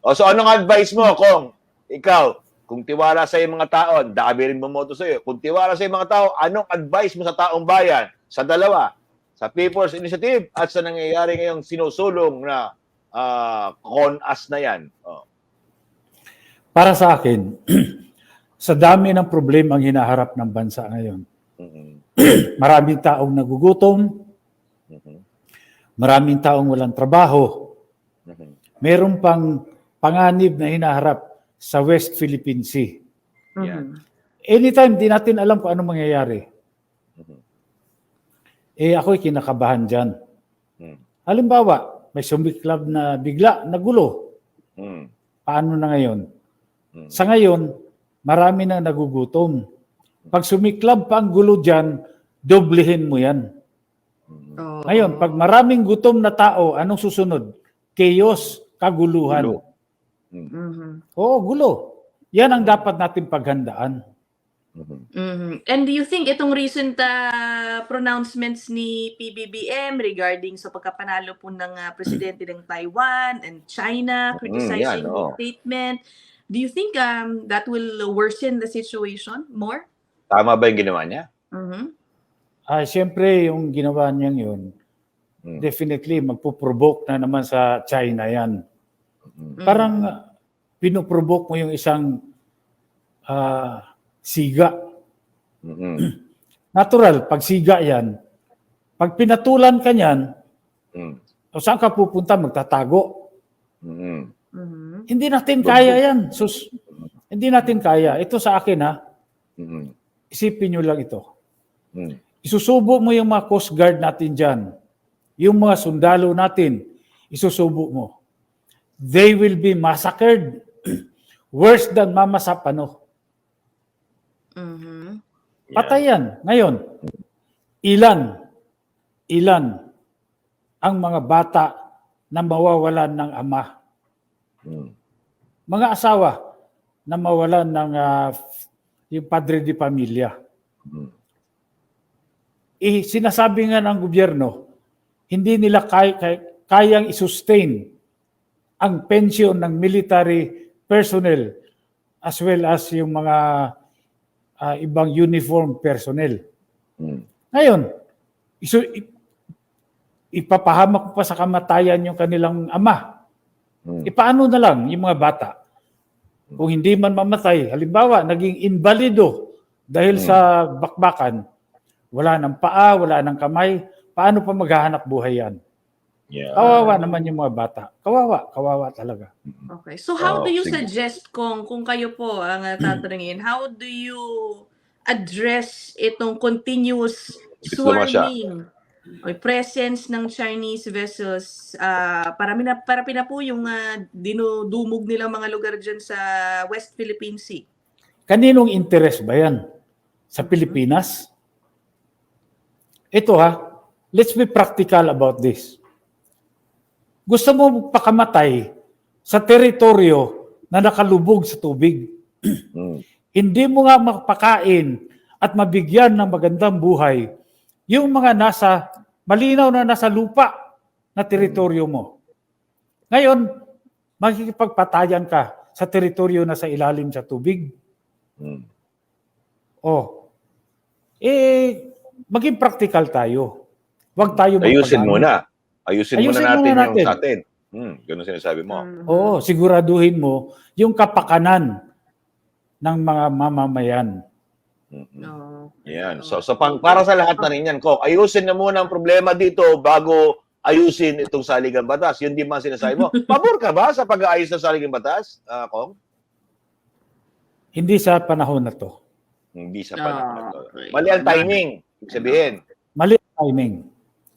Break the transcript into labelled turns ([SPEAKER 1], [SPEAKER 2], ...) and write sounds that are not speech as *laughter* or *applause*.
[SPEAKER 1] O so anong advice mo kung ikaw, kung tiwala sa mga tao, dami rin bumoto sa iyo. Kung tiwala sa mga tao, anong advice mo sa taong bayan? Sa dalawa, sa People's Initiative at sa nangyayari ngayong sinusulong na ah, con-us na yan. Oh.
[SPEAKER 2] Para sa akin, *clears throat* sa dami ng problema ang hinaharap ng bansa ngayon,
[SPEAKER 1] Mhm. *clears throat*
[SPEAKER 2] maraming taong nagugutom,
[SPEAKER 1] Mhm.
[SPEAKER 2] maraming taong walang trabaho,
[SPEAKER 1] Mhm.
[SPEAKER 2] meron pang panganib na hinaharap sa West Philippine Sea.
[SPEAKER 1] Yan.
[SPEAKER 3] Mhm.
[SPEAKER 2] Anytime, di natin alam kung ano mangyayari.
[SPEAKER 1] Mhm.
[SPEAKER 2] Eh ako'y kinakabahan dyan.
[SPEAKER 1] Mhm.
[SPEAKER 2] Halimbawa, may sumiklab na bigla, nagulo.
[SPEAKER 1] Mhm.
[SPEAKER 2] Paano na ngayon?
[SPEAKER 1] Mhm.
[SPEAKER 2] Sa ngayon, marami na nagugutom. Pag sumiklab pa ang gulo dyan, doblehin mo yan.
[SPEAKER 3] Oo.
[SPEAKER 2] Ngayon, pag maraming gutom na tao, anong susunod? Chaos, kaguluhan.
[SPEAKER 1] Gulo.
[SPEAKER 3] Mhm.
[SPEAKER 2] Oo, gulo. Yan ang dapat natin paghandaan.
[SPEAKER 1] Mhm.
[SPEAKER 3] Mhm. And do you think itong recent uh, pronouncements ni PBBM regarding sa pagkapanalo po ng uh, presidente ng Taiwan and China criticizing
[SPEAKER 1] yan, oo.
[SPEAKER 3] the statement, do you think um, that will worsen the situation more?
[SPEAKER 1] Tama ba yung ginawa niya?
[SPEAKER 3] Mhm.
[SPEAKER 2] Ah, Siyempre, yung ginawa niyang yun,
[SPEAKER 1] Mhm.
[SPEAKER 2] definitely magpo-provoke na naman sa China yan.
[SPEAKER 1] Mhm.
[SPEAKER 2] Parang uh, pinoprovoke mo yung isang ah, siga.
[SPEAKER 1] Mhm. *clears throat*
[SPEAKER 2] Natural, pag siga yan, pag pinatulan ka niyan,
[SPEAKER 1] Mhm.
[SPEAKER 2] o saan ka pupunta, magtatago.
[SPEAKER 1] Mhm.
[SPEAKER 3] Mhm.
[SPEAKER 2] Hindi natin kaya yan. Sus, hindi natin kaya. Ito sa akin ha,
[SPEAKER 1] Mhm.
[SPEAKER 2] isipin nyo lang ito.
[SPEAKER 1] Mhm.
[SPEAKER 2] Isusubo mo yung mga Coast Guard natin dyan. Yung mga sundalo natin, isusubo mo. They will be massacred worse than Mama Sapano.
[SPEAKER 3] Mhm.
[SPEAKER 2] Patay yan. Ngayon, ilan, ilan ang mga bata na mawawalan ng ama?
[SPEAKER 1] Mhm.
[SPEAKER 2] Mga asawa na mawalan ng ah, yung padre di pamilya.
[SPEAKER 1] Mhm.
[SPEAKER 2] eh, sinasabi nga ng gobyerno, hindi nila kay, kay- kayang isustain ang pension ng military personnel as well as yung mga ah, ibang uniform personnel.
[SPEAKER 1] Mhm.
[SPEAKER 2] Ngayon, isu, i- ipapahamak pa sa kamatayan yung kanilang ama.
[SPEAKER 1] Mhm.
[SPEAKER 2] E paano na lang yung mga bata? Kung hindi man mamatay, halimbawa, naging invalido dahil
[SPEAKER 1] Hmm.
[SPEAKER 2] sa bakbakan, wala ng paa, wala ng kamay, paano pa maghahanap buhay yan?
[SPEAKER 1] Yeah.
[SPEAKER 2] Kawawa naman yung mga bata. Kawawa, kawawa talaga.
[SPEAKER 3] Okay. So how
[SPEAKER 1] Oo,
[SPEAKER 3] do you
[SPEAKER 1] sige.
[SPEAKER 3] suggest kung kung kayo po ang uh, *clears throat* tatanungin, how do you address itong continuous swarming o presence ng Chinese vessels ah para mina, para pina po yung ah, dinudumog nilang mga lugar dyan sa West Philippine Sea?
[SPEAKER 2] Kaninong interest ba yan? Sa Pilipinas? Ito ha, let's be practical about this. Gusto mo pakamatay sa teritoryo na nakalubog sa tubig.
[SPEAKER 1] Mhm. *clears throat*
[SPEAKER 2] Hindi mo nga mapakain at mabigyan ng magandang buhay yung mga nasa, malinaw na nasa lupa na teritoryo mo. Ngayon, makikipagpatayan ka sa teritoryo na sa ilalim sa tubig.
[SPEAKER 1] Mhm.
[SPEAKER 2] Oh. Eh, maging practical tayo. Huwag tayo
[SPEAKER 1] Ayusin
[SPEAKER 2] magpagamit.
[SPEAKER 1] muna. Ayusin,
[SPEAKER 2] Ayusin
[SPEAKER 1] muna natin,
[SPEAKER 2] muna natin.
[SPEAKER 1] yung sa atin. Hmm, ganun sinasabi mo.
[SPEAKER 3] Mhm.
[SPEAKER 2] Oo, siguraduhin mo yung kapakanan ng mga mamamayan.
[SPEAKER 1] Mhm.
[SPEAKER 3] Oo.
[SPEAKER 1] Yan. So, so pang, para sa lahat na rin yan, Kok, ayusin na muna ang problema dito bago ayusin itong saligang batas. Yun di man sinasabi mo. *laughs* Pabor ka ba sa pag-aayos ng saligang batas, ah, Kong?
[SPEAKER 2] Hindi sa panahon na to.
[SPEAKER 1] Hindi sa panahon na to.
[SPEAKER 3] Ah.
[SPEAKER 1] Mali ang timing. Ibig sabihin.
[SPEAKER 2] Mali ang timing.